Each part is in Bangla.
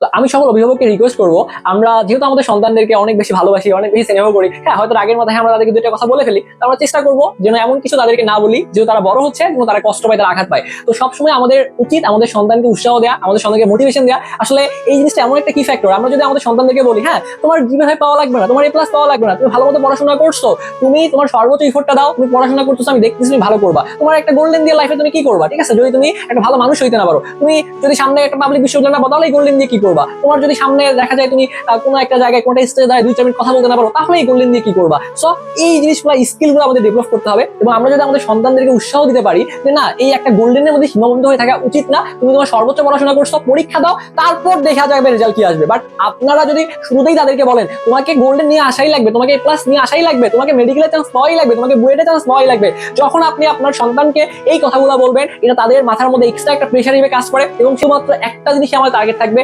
তো আমি সকল অভিভাবককে রিকোয়েস্ট করব, আমরা যেহেতু আমাদের সন্তানদেরকে অনেক বেশি ভালোবাসি, অনেক বেশি স্নেহ করি হ্যাঁ হয়তো আগের মাথায় আমরা তাদেরকে দুইটা কথা বলে ফেলি, তো আমরা চেষ্টা করব যেন এমন কিছু তাদেরকে না বলি, যেহেতু তারা বড় হচ্ছে, যেন তারা কষ্ট পায়, তারা আঘাত পায়। তো সবসময় আমাদের উচিত আমাদের সন্তানকে উৎসাহ দেওয়া আমাদের সন্তানকে মোটিভেশন দেওয়া আসলে এই জিনিসটা এমন একটা কি ফ্যাক্টর আমরা যদি আমাদের সন্তানদেরকে বলি হ্যাঁ তোমার জিবে পাওয়া লাগবে না, তোমার এ প্লাস পাওয়া লাগবে না, তুমি ভালো মতো পড়াশোনা করছ, তুমি তোমার সর্বোচ্চ ইফোর্টটা দাও, তুমি পড়াশোনা করছ আমি দেখতেছি তুমি ভালো করবা। তোমার একটা গোল্ডেন দিয়ে লাইফে তুমি কি করবা, ঠিক আছে? যদি তুমি একটা ভালো মানুষ হইতে না পারো, তুমি যদি সামনে একটা পাবলিক বিশ্ববিদ্যালয় না এই গোল্ডেন দিয়ে কি করবা? তোমার যদি সামনে দেখা যায় তুমি কোনো একটা জায়গায়, কোনো স্টেজে দাঁড়ায় দুই, চার মিনিট কথা বলতে না পারো, তাহলে এই গোল্ডেন দিয়ে কি করবা? সো এই জিনিসগুলো স্কিলগুলো আমাদের ডেভেলপ করতে হবে এবং আমরা যদি আমাদের সন্তানদেরকে উৎসাহ দিতে পারি যে না, এই একটা গোল্ডেনের মধ্যে সীমাবদ্ধ হয়ে থাকা উচিত না, তুমি তোমার সর্বোচ্চ পড়াশোনা করছ, পরীক্ষা দাও, তারপর দেখা যাবে রেজাল্ট কি আসবে। বাট আপনারা যদি শুরুতেই তাদেরকে বলেন, তোমাকে গোল্ডেন নিয়ে আসাই লাগবে, তোমাকে প্লাস নিয়ে আসাই লাগবে, তোমাকে মেডিকেলের চান্স পাওয়াই লাগবে, তোমাকে বুয়েটে চান্স পাওয়াই লাগবে, যখন আপনি আপনার সন্তানকে এই কথাগুলো বলবেন, এটা তাদের মাথার মধ্যে এক্সট্রা একটা প্রেশার হিসেবে কাজ করে এবং শুধুমাত্র একটা জিনিস আমার টার্গেট থাকবে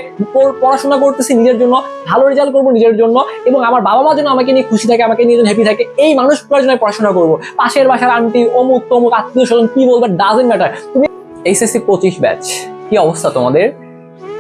পড়াশোনা করতেছি নিজের জন্য, ভালো রেজাল্ট করব নিজের জন্য এবং আমার বাবা মা যেন আমাকে নিয়ে খুশি থাকে, আমাকে নিয়ে যেন হ্যাপি থাকে, এই জন্য আমি পড়াশোনা করব। পাশের বাসার আন্টি অমুক, তমুক, আত্মীয় স্বজন কি বলবে ডাজেন্ট ম্যাটার তুমি এইচএসসি পঁচিশ ব্যাচ কি অবস্থা তোমাদের?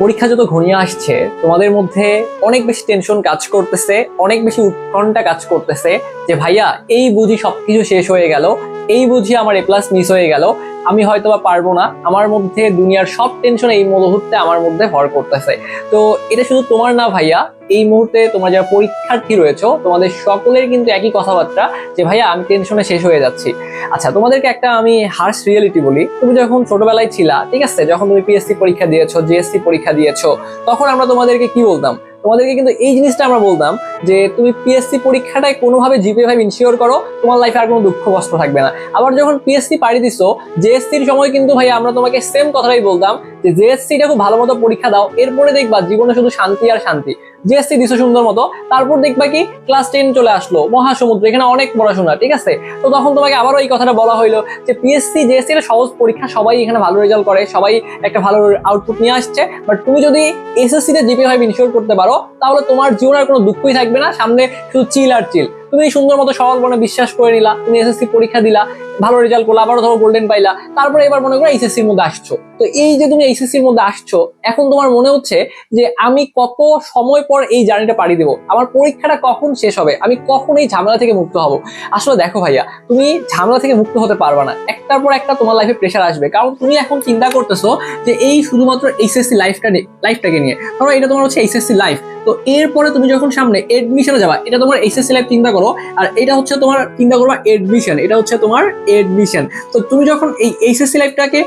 পরীক্ষা যত ঘনিয়ে আসছে, তোমাদের মধ্যে অনেক বেশি টেনশন কাজ করতেছে, অনেক বেশি উৎকণ্ঠা কাজ করতেছে যে ভাইয়া, এই বুঝি সবকিছু শেষ হয়ে গেল এই বুঝি আমার এ প্লাস মিস হয়ে গেল। আমি হয়তো বা পারব না। আমার মধ্যে দুনিয়ার সব টেনশন এই মুহূর্তে আমার মধ্যে ভর করতেছে। তো এটা শুধু তোমার না ভাইয়া, এই মুহূর্তে তোমরা যারা পরীক্ষার্থী রয়েছো, তোমাদের সকলের কিন্তু একই কথাবার্তা যে, ভাইয়া, আমি টেনশনে শেষ হয়ে যাচ্ছি। আচ্ছা তোমাদেরকে একটা আমি হার্স রিয়েলিটি বলি। তুমি যখন ছোটবেলায় ছিলা, ঠিক আছে? যখন তুমি পিএসসি পরীক্ষা দিয়েছ জিএসসি পরীক্ষা দিয়েছ, তখন আমরা তোমাদেরকে কি বলতাম? তোমাদেরকে কিন্তু এই জিনিসটা আমরা বলতাম যে তুমি পিএসসি পরীক্ষাটায় কোনোভাবে জিপে ভাবে ইনশিওর করো, তোমার লাইফে আর কোনো দুঃখ কষ্ট থাকবে না। আবার যখন পিএসসি পাড়ি দিছো জেএসসির সময় কিন্তু ভাই আমরা তোমাকে সেম কথাটাই বলতাম যে জেএসসিটা খুব ভালো মতো পরীক্ষা দাও, এরপরে দেখবা জীবনে শুধু শান্তি আর শান্তি। জিএসসি দিছো সুন্দর মতো, তারপর দেখবা কি ক্লাস টেন চলে আসলো, মহাসমুদ্র, এখানে অনেক পড়াশোনা, ঠিক আছে? তো তখন তোমাকে আবারও এই কথাটা বলা হইল যে পিএসসি জেএসসি একটা সহজ পরীক্ষা, সবাই এখানে ভালো রেজাল্ট করে, সবাই একটা ভালো আউটপুট নিয়ে আসছে। বাট তুমি যদি এসএসসি তে জিপি ভাবে ইনশিওর করতে পারো, তাহলে তোমার জীবনে আর কোনো দুঃখই থাকবে না, সামনে শুধু চিল আর চিল তুমি সুন্দর মতো সরল মনে বিশ্বাস করে নিলা, তুমি এসএসসি পরীক্ষা দিলা, ভালো রেজাল্ট করলা, আবারও ধরো গোল্ডেন পাইলা, তারপরে এবার মনে করো এইচএসসি এর মধ্যে আসছো। তো এই যে তুমি এইচএসসি এর মধ্যে আসছো, এখন তোমার মনে হচ্ছে যে আমি কত সময় পর এই জার্নিটা পাড়ি দেবো? আমার পরীক্ষাটা কখন শেষ হবে? আমি কখন এই ঝামেলা থেকে মুক্ত হব? আসলে দেখো ভাইয়া, তুমি ঝামেলা থেকে মুক্ত হতে পারবে না। একটার পর একটা তোমার লাইফে প্রেশার আসবে। কারণ তুমি এখন চিন্তা করতেছো যে এই শুধুমাত্র এইচএসসি লাইফটা লাইফটাকে নিয়ে। ধরো এটা তোমার হচ্ছে এইচএসসি লাইফ তো এরপরে তুমি যখন সামনে এডমিশনে যাবা, এটা তোমার এইস এস সিলেক্ট চিন্তা করো, আর এটা হচ্ছে তোমার চিন্তা করবা এডমিশন এটা হচ্ছে তোমার এডমিশন তো তুমি যখন এই এইচএসসি লাইফটাকে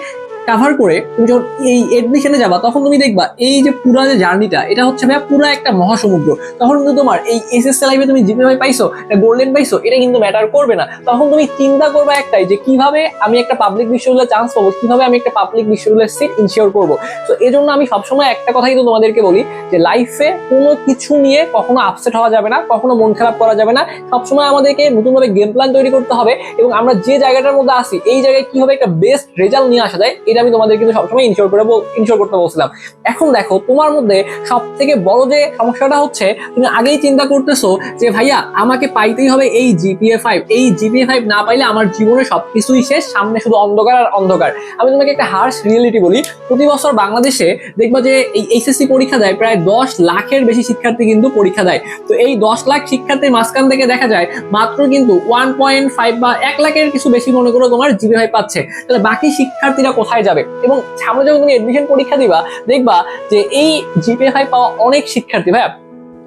কাভার করে তুমি যখন এই এডমিশনে যাবা, তখন তুমি দেখবা এই যে পুরো যে জার্নিটা এটা হচ্ছে ভাইয়া পুরো একটা মহাসমুদ্র। তখন কিন্তু তোমার এই এসএসসি লাইফে তুমি জিপিএ পাইছো গোল্ডেন পাইছো, এটা কিন্তু ম্যাটার করবে না। তখন তুমি চিন্তা করবা একটাই যে কীভাবে আমি একটা পাবলিক বিশ্ববিদ্যালয়ে চান্স পাবো, কীভাবে আমি একটা পাবলিক বিশ্ববিদ্যালয়ের সিট ইনশিওর করব। তো এই জন্য আমি সবসময় একটা কথাই তো তোমাদেরকে বলি যে লাইফে কোনো কিছু নিয়ে কখনো আপসেট হওয়া যাবে না, কখনো মন খারাপ করা যাবে না। সবসময় আমাদেরকে নতুনভাবে গেম প্ল্যান তৈরি করতে হবে এবং আমরা যে জায়গাটার মধ্যে আসি এই জায়গায় কীভাবে একটা বেস্ট রেজাল্ট নিয়ে আসা যায় এটা আমি তোমাদের কিন্তু সবসময় ইনশিওর করে ইনশিওর করতে বলছিলাম। এখন দেখো, তোমার মধ্যে সব থেকে বড় যে সমস্যাটা হচ্ছে, তুমি আগেই চিন্তা করতেছো যে, ভাইয়া, আমাকে পাইতেই হবে এই জিপিএ ফাইভ এই জিপিএ ফাইভ না পাইলে আমার জীবনে সবকিছুই শেষ, সামনে শুধু অন্ধকার আর অন্ধকার। আমি তোমাকে একটা হার্শ রিয়েলিটি বলি। প্রতি বছর বাংলাদেশে দেখবা যে, এই এইচএসসি পরীক্ষা দেয়, প্রায় দশ লাখের বেশি শিক্ষার্থী কিন্তু পরীক্ষা দেয়। তো এই দশ লাখ শিক্ষার্থীর মাঝখান থেকে দেখা যায়, মাত্র কিন্তু ওয়ান পয়েন্ট ফাইভ বা এক লাখের কিছু বেশি মনে করো তোমার জিপি ফাইভ পাচ্ছে। তাহলে বাকি শিক্ষার্থীরা কোথায় যাবে এবং সামনে যখন তুমি এডমিশন পরীক্ষা দিবা, দেখবা যে এই জিপিএ ফাইভ পাওয়া অনেক শিক্ষার্থী, ভাইয়া।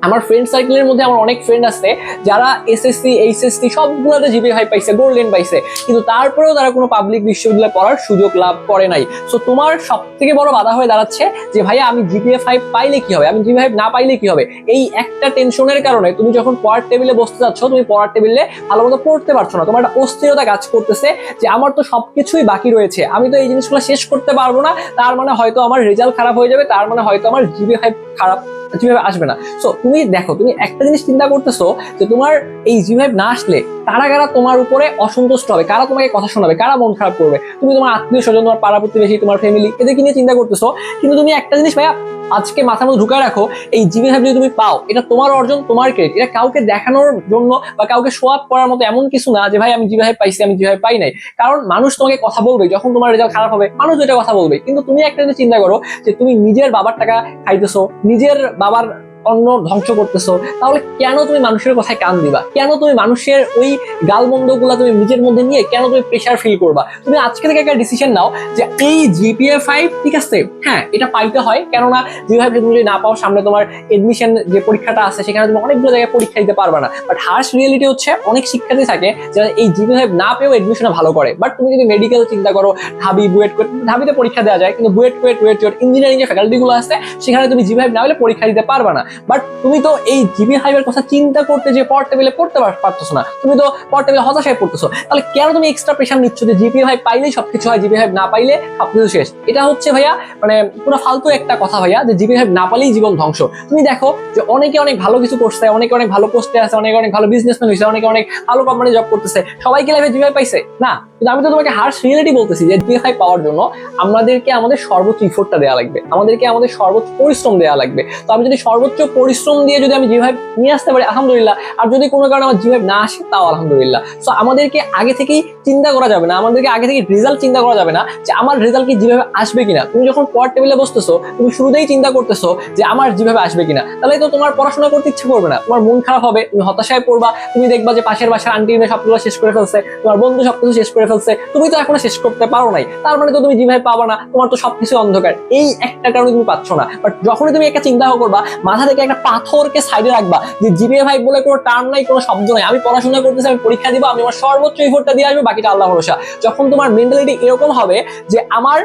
আমার ফ্রেন্ড সার্কেলের মধ্যে আমার অনেক ফ্রেন্ড আছে, যারা এসএসসি এইচএসসি সবগুলোতে জিপিএ ফাইভ পাইছে গোল্ডেন পাইছে। কিন্তু তারপরেও তারা কোনো পাবলিক বিশ্ববিদ্যালয়ে পড়ার সুযোগ লাভ করে নাই। সো তোমার সব থেকে বড় বাধা হয়ে দাঁড়াচ্ছে যে, ভাইয়া, আমি জিপিএ ফাইভ পাইলে কি হবে? আমি জিপিএ ফাইভ না পাইলে কি হবে? এই একটা টেনশনের কারণে তুমি যখন পড়ার টেবিলে বসতে যাচ্ছ, তুমি পড়ার টেবিলে ভালো মতো পড়তে পারছ না। তোমার একটা অস্থিরতা কাজ করতেছে যে, আমার তো সবকিছুই বাকি রয়েছে। আমি তো এই জিনিসগুলো শেষ করতে পারব না। তার মানে হয়তো আমার রেজাল্ট খারাপ হয়ে যাবে। তার মানে হয়তো আমার জিপিএ ফাইভ খারাপ যেভাবে আসবে না। সো তুমি দেখো, তুমি একটা জিনিস চিন্তা করতেছো যে তোমার এই জিভাইব না আসলে কারা কারা তোমার উপরে অসন্তুষ্ট হবে, কারা তোমাকে কথা শোনাবে, কারা মন খারাপ করবে? তুমি তোমার আত্মীয় স্বজন, তোমার পাড়া প্রতিবেশী, তোমার ফ্যামিলি এদেরকে নিয়ে চিন্তা করতেছো, কিন্তু তুমি একটা জিনিস ভাইয়া আজকে মাথার মধ্যে ঢুকায় রাখো, এই জিবি ভাইব যদি তুমি পাও, এটা তোমার অর্জন, তোমার ক্রেডিট এটা কাউকে দেখানোর জন্য বা কাউকে শো আপ করার মতো এমন কিছু না যে ভাই আমি জিবি ভাই পাইছি, আমি জিবি ভাই পাই নাই। কারণ মানুষ তোমাকে কথা বলবে, যখন তোমার রেজাল্ট খারাপ হবে, মানুষ এটা কথা বলবে। কিন্তু তুমি একটা জিনিস চিন্তা করো যে তুমি নিজের বাবার টাকা খাইতেছো, নিজের বাবার অন্য ধ্বংস করতেছো, তাহলে কেন তুমি মানুষের কথায় কান দিবা? কেন তুমি মানুষের ওই গালমন্দগুলা তুমি নিজের মধ্যে নিয়ে কেন তুমি প্রেশার ফিল করবা? তুমি আজকে থেকে একটা ডিসিশন নাও যে এই জিপিএ ফাইভ ঠিক আছে? হ্যাঁ এটা পাইতে হয়, কেননা জিপিএ ফাইভ তুমি যদি না পাও, সামনে তোমার এডমিশন যে পরীক্ষাটা আছে, সেখানে তুমি অনেকগুলো জায়গায় পরীক্ষা দিতে পারবে না। বাট হার্স রিয়েলিটি হচ্ছে, অনেক শিক্ষার্থী থাকে যারা এই জিপিএ ফাইভ না পেয়েও এডমিশনে ভালো করে। বাট তুমি যদি মেডিকেল চিন্তা করো, ঢাবি, বুয়েট ঢাবিতে পরীক্ষা দেওয়া যায়, কিন্তু বুয়েট কুয়েট ওয়েট ইঞ্জিনিয়ারিং যে ফ্যাকাল্টি গুলো আছে, সেখানে তুমি জিপি ফাইভ না হলে পরীক্ষা দিতে পারবে না। বাট তুমি তো এই জিবি ফাইভের কথা চিন্তা করতে যে পর টেবিলে পড়তে পার- পারতেছো না। তুমি তো পর টেবিলে হতাশায় পড়তেছো। তাহলে কেন তুমি এক্সট্রা প্রেশার নিচ্ছ যে জিপি ফাইভ পাইলেই সবকিছু হয় জিপি ফাইভ না পাইলে সবকিছু শেষ? এটা হচ্ছে ভাইয়া মানে পুরো ফালতু একটা কথা ভাইয়া, যে জিপি ফাইভ না পাইলেই জীবন ধ্বংস। তুমি দেখো যে অনেকে অনেক ভালো কিছু করছে, অনেকে অনেক ভালো পোস্টে আছে, অনেকে অনেক ভালো বিজনেসম্যান হয়েছে অনেকে অনেক ভালো কোম্পানি জব করতেছে। সবাই কি লাইফে জিপি ফাইভ পাইছে? না। কিন্তু আমি তো তোমাকে হার্স রিয়েলিটি বলতেছি যে জিপি ফাইভ পাওয়ার জন্য আমাদেরকে আমাদের সর্বোচ্চ ইফোর্টটা দেওয়া লাগবে। আমাদেরকে আমাদের সর্বোচ্চ পরিশ্রম দেওয়া লাগবে। তো আমি যদি সর্বোচ্চ পরিশ্রম দিয়ে যদি আমি জিভাইব নিয়ে আসতে পারি, আলহামদুলিল্লাহ। আর যদি কোনো কারণে আমার জিভাইব না আসে, তাও আলহামদুলিল্লাহ। সো আমাদেরকে আগে থেকেই চিন্তা করা যাবে না, আমাদেরকে আগে থেকে রেজাল্ট চিন্তা করা যাবে না যে আমার রেজাল্ট কি যেভাবে আসবে কিনা। তুমি যখন পর টেবিলে বসতেছো, তুমি শুরুতেই চিন্তা করতেছো যে আমার যেভাবে আসবে কিনা। তাহলে তো তোমার পড়াশোনা করতে ইচ্ছে করবে না। তোমার মন খারাপ হবে, তুমি হতাশায় পড়বা, তুমি দেখবা যে পাশের বাসার আন্টি সবগুলো শেষ করে ফেলছে, তোমার বন্ধু সবকিছু শেষ করে ফেলছে, তুমি তো এখনও শেষ করতে পারো নাই। তার মানে তো তুমি যেভাবে পাবা না, তোমার তো সবকিছু অন্ধকার। এই একটা কারণে তুমি পাচ্ছ না। বাট যখনই তুমি একটা চিন্তা করবা, মাথা থেকে একটা পাথরকে সাইডে রাখবা। যে জিপিএ ভাই বলে কোনো টার্ম নাই, কোনো শব্দ নাই। আমি পড়াশোনা করতেছি, আমি পরীক্ষা দিব, আমি আমার সর্বোচ্চ ইফোর্টটা দিয়ে আসব, বাকিটা আল্লাহ ভরসা। যখন তোমার মেন্টালিটি এরকম হবে যে আমার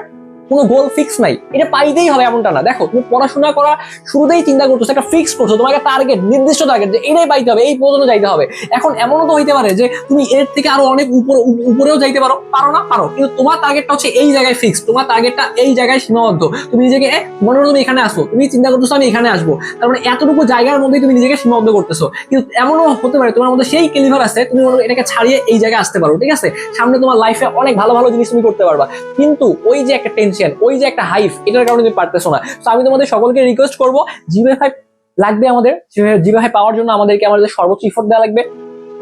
কোনো গোল ফিক্স নাই। এটা পাইতেই হবে এমনটা না। দেখো, তুমি পড়াশোনা করা শুরুতেই চিন্তা করতেছো, একটা ফিক্স করছ তোমার একটা টার্গেট নির্দিষ্ট টার্গেট যে এটাই পাইতে হবে, এই পর্যন্ত যাইতে হবে। এখন এমনও তো হইতে পারে যে তুমি এর থেকে আরও অনেক উপরে উপরেও যাইতে পারো। পারো না? পারো। কিন্তু তোমার টার্গেটটা হচ্ছে এই জায়গায় ফিক্স তোমার টার্গেটটা এই জায়গায় সীমাবদ্ধ। তুমি নিজেকে মনে করো তুমি এখানে আসো। তুমি চিন্তা করতেছো আমি এখানে আসব। তার মানে এতটুকু জায়গার মধ্যেই তুমি নিজেকে সীমাবদ্ধ করতেছো। কিন্তু এমনও হতে পারে, তোমার মধ্যে সেই ক্লিভার আছে, তুমি মনে এটাকে ছাড়িয়ে এই জায়গায় আসতে পারো, ঠিক আছে? সামনে তোমার লাইফে অনেক ভালো ভালো জিনিস তুমি করতে পারবা। কিন্তু ওই যে একটা টেনশন ওই যে একটা হাইফ এটার কারণে তুমি পারতেছো না। তো আমি তোমাদের সকলকে রিকোয়েস্ট করব জিবে ফাইভ লাগবে আমাদের জিবে ফাইভ পাওয়ার জন্য আমাদেরকে আমাদের সর্বোচ্চ ইফোর্ট দেওয়া লাগবে।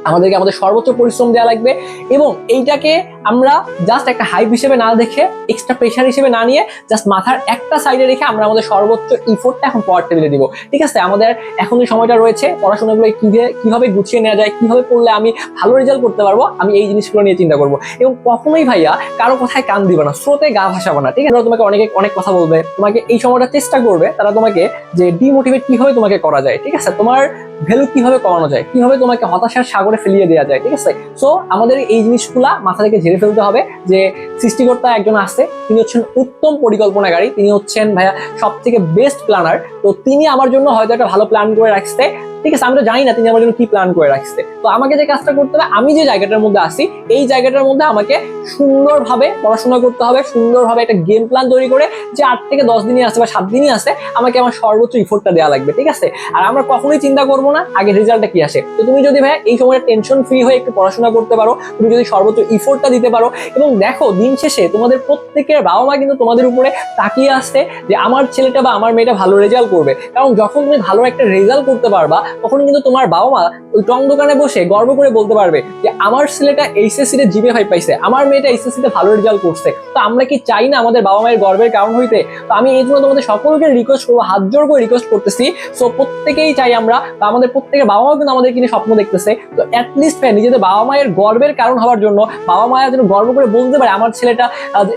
আমাদেরকে আমাদের সর্বোচ্চ পরিশ্রম দেওয়া লাগবে এবং এইটাকে আমরা জাস্ট একটা হাইপ হিসেবে না দেখে এক্সট্রা প্রেশার হিসেবে না নিয়ে জাস্ট মাথার একটা সাইডে রেখে আমরা আমাদের সর্বোচ্চ ইফোর্টটা এখন পড়ার টেবিলে দিব। ঠিক আছে? আমাদের এখন যে সময়টা রয়েছে, পড়াশোনাগুলো কীভাবে কীভাবে গুছিয়ে নেওয়া যায়, কীভাবে পড়লে আমি ভালো রেজাল্ট করতে পারব, আমি এই জিনিসগুলো নিয়ে চিন্তা করব। এবং কখনোই ভাইয়া কারও কথায় কান দিবে না, স্রোতে গা ভাসাবে না। ঠিক আছে? তোমাকে অনেকে অনেক কথা বলবে, তোমাকে এই সময়টা চেষ্টা করবে, তারা তোমাকে যে ডিমোটিভেট কীভাবে তোমাকে করা যায়, ঠিক আছে? তোমার ভ্যালু কীভাবে কমানো যায়, কীভাবে তোমাকে হতাশার সাগরে ফেলিয়ে দেওয়া যায়, ঠিক আছে? সো আমাদের এই জিনিসগুলা মাথা থেকে ঝেড়ে ফেলতে হবে যে সৃষ্টিকর্তা একজন আছে তিনি হচ্ছেন উত্তম পরিকল্পনাকারী, তিনি হচ্ছেন ভাইয়া সব থেকে বেস্ট প্ল্যানার তো তিনি আমার জন্য হয়তো একটা ভালো প্ল্যান করে রাখছে ঠিক আছে আমি তো জানি না তিনি আমার জন্য কি প্ল্যান করে রাখছে। তো আমাকে যে কাজটা করতে হবে, আমি যে জায়গাটার মধ্যে আসি এই জায়গাটার মধ্যে আমাকে সুন্দরভাবে পড়াশোনা করতে হবে, সুন্দরভাবে একটা গেম প্ল্যান তৈরি করে যে আট থেকে দশ দিনই আসে বা সাত দিনই আসে আমাকে আমার সর্বোচ্চ ইফোর্টটা দেওয়া লাগবে, ঠিক আছে? আর আমরা কখনোই চিন্তা করব না আগে রেজাল্টটা কি আসে। তো তুমি যদি ভাই এই সময়টা টেনশন ফ্রি হয়ে একটু পড়াশোনা করতে পারো, তুমি যদি সর্বোচ্চ ইফোর্টটা দিতে পারো, এবং দেখো দিন শেষে তোমাদের প্রত্যেকের বাবা মা কিন্তু তোমাদের উপরে তাকিয়ে আসছে যে আমার ছেলেটা বা আমার মেয়েটা ভালো রেজাল্ট করবে। কারণ যখন তুমি ভালো একটা রেজাল্ট করতে পারবা তখন কিন্তু তোমার বাবা মা ওই টং দোকানে বসে গর্ব করে বলতে পারবে যে, আমার ছেলেটা এইচএসসি তে জিবে ফাইভ পাইছে, আমার মেয়েটা এইচএসসি তে ভালো রেজাল্ট করছে। তো আমরা কি চাই না আমাদের বাবা মায়ের গর্বের কারণ হইতে? তো আমি এই জন্য তোমাদের সকলকে রিকোয়েস্ট করব, হাত জোর করে রিকোয়েস্ট করতেছি। সো প্রত্যেকেই চাই আমরা, বা আমাদের প্রত্যেকের বাবা মাও কিন্তু আমাদের কিনে স্বপ্ন দেখতেছে। তো অ্যাটলিস্ট নিজেদের বাবা মায়ের গর্বের কারণ হওয়ার জন্য বাবা মায়ের যেন গর্ব করে বলতে পারে, আমার ছেলেটা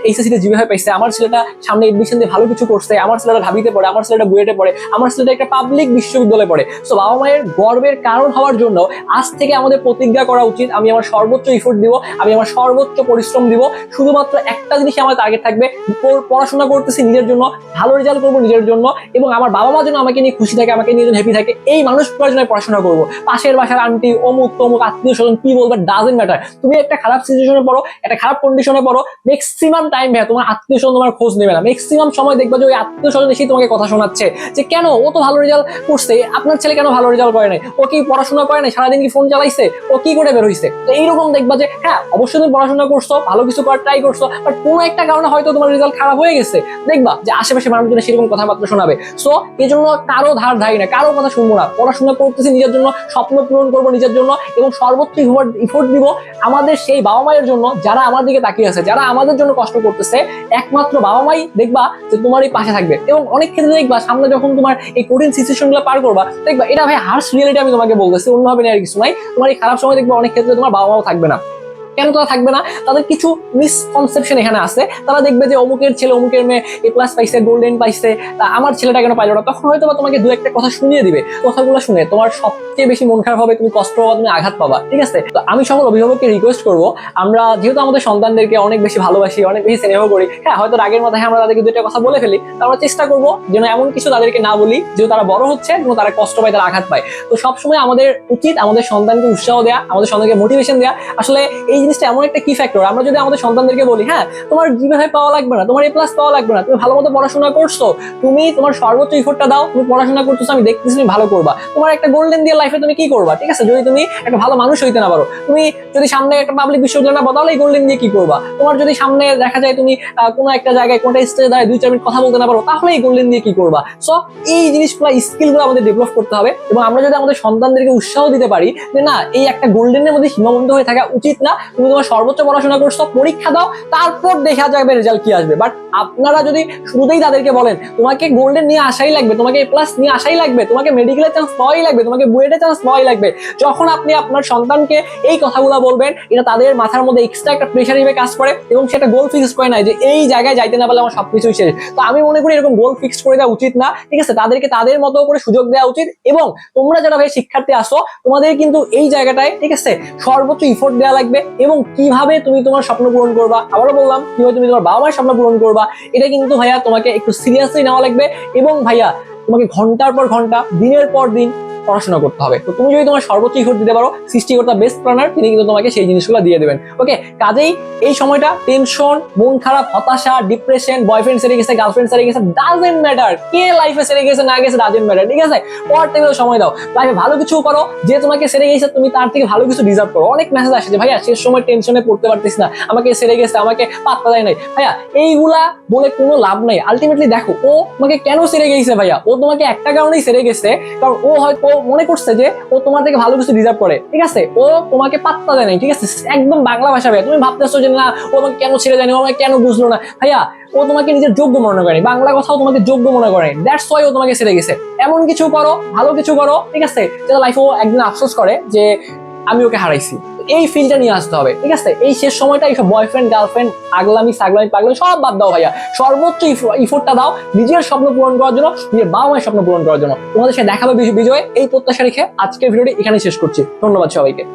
এইচএসসি তে জিবে ফাইভ পাইছে, আমার ছেলেটা সামনে এডমিশন দিয়ে ভালো কিছু করছে, আমার ছেলেটা ঢাবিতে পড়ে, আমার ছেলেটা বুয়েটে পড়ে, আমার ছেলেটা একটা পাবলিক বিশ্ববিদ্যালয়ে পড়ে। সো বাবা মায়ের গর্বের কারণ হওয়ার জন্য আজ থেকে আমাদের প্রতিজ্ঞা করা উচিত, আমি আমার সর্বোচ্চ ইফোর্ট দিব, আমি আমার সর্বোচ্চ পরিশ্রম দিব। শুধুমাত্র একটা জিনিস আমার টার্গেট থাকবে পড়াশোনা করতেছি নিজের জন্য, ভালো রেজাল্ট করব নিজের জন্য এবং আমার বাবা মা যেন আমাকে নিয়ে খুশি থাকে, আমাকে নিয়ে যেন হ্যাপি থাকে, এই মানুষগুলোর জন্য পড়াশোনা করব। পাশের বাসার আন্টি অমুক, তমুক, আত্মীয় স্বজন কি বলবে ডাজেন্ট ম্যাটার তুমি একটা খারাপ সিচুয়েশনে পড়ো, একটা খারাপ কন্ডিশনে পড়ো ম্যাক্সিমাম টাইম ভাই তোমার আত্মীয় স্বজন তোমার খোঁজ নেবে না। ম্যাক্সিমাম সময় দেখবে যে ওই আত্মীয় স্বজন এসেই তোমাকে কথা শোনাচ্ছে যে কেন ও তো ভালো রেজাল্ট করছে, আপনার ছেলে কেন ভালো রেজাল্ট করে নাই। ও কি পড়াশোনা করে নাই? সারাদিন কি ফোন চালাইছে? ও কি করে বের হইছে? তো এইরকম দেখবা যে হ্যাঁ অবশ্যই তুমি পড়াশোনা করছ, ভালো কিছু করার ট্রাই করছ বাট কোনো একটা কারণে হয়তো তোমার রেজাল্ট খারাপ হয়ে গেছে। দেখবা যে আশেপাশে মানুষজন সেরকম কথাবার্তা শোনাবে। সো এই জন্য কারও ধার ধারি না, কারও কথা শুনব না। পড়াশোনা করতেছি নিজের জন্য, স্বপ্ন পূরণ করব নিজের জন্য, এবং সর্বোচ্চ ইফোর্ট দিব আমাদের সেই বাবা মায়ের জন্য, যারা আমার দিকে তাকিয়ে আছে, যারা আমাদের জন্য কষ্ট করতেছে, একমাত্র বাবা মাই দেখবা যে তোমার এই পাশে থাকবে। এবং অনেক ক্ষেত্রে দেখবা, সামনে যখন তোমার এই কঠিন সিচুয়েশনগুলো পার করবা, দেখবা, এটা ভাই হার্স রিয়েলিটি আমি তোমাকে বলতেছি, অন্যভাবে নেই আর কিছু নাই। তোমার এই খারাপ সময় দেখবে অনেক ক্ষেত্রে তোমার বাবা মাও থাকবে না। কেন তারা থাকবে না? তাদের কিছু মিসকনসেপশন এখানে আছে। তারা দেখবে যে অমুকের ছেলে, অমুকের মেয়ে এ প্লাস পাইছে গোল্ডেন পাইছে। তা আমার ছেলেটা কেন পাইলো না? তখন হয়তো বা তোমাকে দু একটা কথা শুনিয়ে দিবে। কথাগুলো শুনে তোমার সবচেয়ে বেশি মন খারাপ হবে, তুমি কষ্ট পাবা, তুমি আঘাত পাবা, ঠিক আছে? তো আমি সকল অভিভাবককে রিকোয়েস্ট করব, আমরা যেহেতু আমাদের সন্তানদেরকে অনেক বেশি ভালোবাসি, অনেক বেশি স্নেহ করি হ্যাঁ হয়তো রাগের মাথায় আমরা তাদেরকে দুইটা কথা বলে ফেলি, তো আমরা চেষ্টা করব যেন এমন কিছু তাদেরকে না বলি, যেহেতু তারা বড় হচ্ছে, এবং তারা কষ্ট পায়, তারা আঘাত পায়। তো সবসময় আমাদের উচিত আমাদের সন্তানকে উৎসাহ দেওয়া আমাদের সন্তানকে মোটিভেশন দেওয়া আসলে এই জিনিসটা এমন একটা কি ফ্যাক্টর আমরা যদি আমাদের সন্তানদেরকে বলি হ্যাঁ তোমার জিমেহাই পাওয়া লাগবে না, তোমার এ প্লাস পাওয়া লাগবে না, তুমি ভালো মতো পড়াশোনা করছ, তুমি তোমার সর্বোচ্চ ইফোর্টটা দাও, তুমি পড়াশোনা করতেছো, আমি দেখতেছি তুমি ভালো করবা। তোমার একটা গোল্ডেন দিয়ে লাইফে তুমি কি করবা, ঠিক আছে? যদি তুমি একটা ভালো মানুষ হইতে না পারো, তুমি যদি সামনে একটা পাবলিক বিশ্ববিদ্যালয় না এই গোল্ডেন দিয়ে কি করবা? তোমার যদি সামনে দেখা যায় তুমি কোনো একটা জায়গায় কোনটা স্টেজে দাঁড়ায় দুই, চার মিনিট কথা বলতে না পারো, তাহলে এই গোল্ডেন দিয়ে কি করবা? সো এই জিনিসগুলো স্কিলগুলো আমাদের ডেভেলপ করতে হবে এবং আমরা যদি আমাদের সন্তানদেরকে উৎসাহ দিতে পারি যে, না, এই একটা গোল্ডেনের মধ্যে সীমাবদ্ধ হয়ে থাকা উচিত না তুমি তোমার সর্বোচ্চ পড়াশোনা করছ, পরীক্ষা দাও, তারপর দেখা যাবে রেজাল্ট কি আসবে। বাট আপনারা যদি শুরুতেই তাদেরকে বলেন, তোমাকে গোল্ডেন নিয়ে আসাই লাগবে, তোমাকে প্লাস নিয়ে আসাই লাগবে, তোমাকে মেডিকেলের চান্স পাওয়াই লাগবে, তোমাকে বুয়েটের চান্স পাওয়াই লাগবে, যখন আপনি আপনার সন্তানকে এই কথাগুলো বলবেন, এটা তাদের মাথার মধ্যে এক্সট্রা একটা প্রেশার হিসেবে কাজ করে এবং সেটা গোল ফিক্স করে নাই যে এই জায়গায় যাইতে না পারলে আমার সবকিছুই শেষ। তো আমি মনে করি এরকম গোল ফিক্স করে দেওয়া উচিত না, ঠিক আছে? তাদেরকে তাদের মতো করে সুযোগ দেওয়া উচিত এবং তোমরা যারা ভাই শিক্ষার্থী আসো তোমাদের কিন্তু এই জায়গাটায়, ঠিক আছে? সর্বোচ্চ ইফোর্ট দেওয়া লাগবে এবং কীভাবে তুমি তোমার স্বপ্ন পূরণ করবা? আবারও বললাম, কীভাবে তুমি তোমার বাবা মায়ের স্বপ্ন পূরণ করবা? এটা কিন্তু ভাইয়া তোমাকে একটু সিরিয়াসলি নেওয়া লাগবে এবং ভাইয়া তোমাকে ঘণ্টার পর ঘণ্টা, দিনের পর দিন পড়াশোনা করতে হবে। তো তুমি যদি তোমার সর্বোচ্চ ইফোর্ট দিতে পারো সৃষ্টিকর্তা বেস্ট প্ল্যানার তিনি কিন্তু তোমাকে সেই জিনিসগুলো দিয়ে দেবেন। ওকে কাজেই এই সময়টা টেনশন মন খারাপ, হতাশা ডিপ্রেশন বয়ফ্রেন্ড সেরে গেছে গার্লফ্রেন্ড সেরে গেছে ডাজেন্ট ম্যাটার কে লাইফে সেরে গেছে, না গেছে ডাজেন্ট ম্যাটার ঠিক আছে? পড়তে গেলে সময় দাও। লাইফে ভালো কিছু করো, যে তোমাকে সেরে গেছে, তুমি তার থেকে ভালো কিছু ডিজার্ভ করো। অনেক মেসেজ আসে যে, ভাইয়া, শেষ সময় টেনশনে পড়তে পারতেছি না, আমাকে সেরে গেছে, আমাকে পাত্তা দেয় নাই। ভাইয়া, এইগুলা বলে কোনো লাভ নাই। আলটিমেটলি দেখো, ও তোমাকে কেন সেরে গেছে ভাইয়া? ও তোমাকে একটা কারণেই সেরে গেছে, কারণ ও হয়তো মনে করছে যে ও তোমার থেকে ভালো কিছু ডিজার্ভ করে, ঠিক আছে? ও তোমাকে পাত্তা দেয় নাই, ঠিক আছে? একদম বাংলা ভাষা ভাইয়া, তুমি ভাবতেছো যে না, ও তোমাকে কেন ছেড়ে দেয়নি, ও আমাকে কেন বুঝলো না? ভাইয়া, ও তোমাকে নিজের যোগ্য মনে করে, বাংলা কথাও তোমাকে যোগ্য মনে করে দ্যাটস ওয়াই ও তোমাকে ছেড়ে গেছে। এমন কিছু করো, ভালো কিছু করো, ঠিক আছে? যেটা লাইফে ও একদিন আফসোস করে যে আমি ওকে হারাইছি। এই ফিলটা নিয়ে আসতে হবে, ঠিক আছে? এই শেষ সময়টা এইসব বয়ফ্রেন্ড গার্লফ্রেন্ড আগলামি সাগলামি, পাগলামি সব বাদ দাও ভাইয়া। সর্বোচ্চ ইফোর্টটা দাও নিজের স্বপ্ন পূরণ করার জন্য, নিজের বাবা মায়ের স্বপ্ন পূরণ করার জন্য। তোমাদের সাথে দেখাবে বিজয় এই প্রত্যাশা রেখে আজকের ভিডিওটি এখানে শেষ করছি। ধন্যবাদ সবাইকে।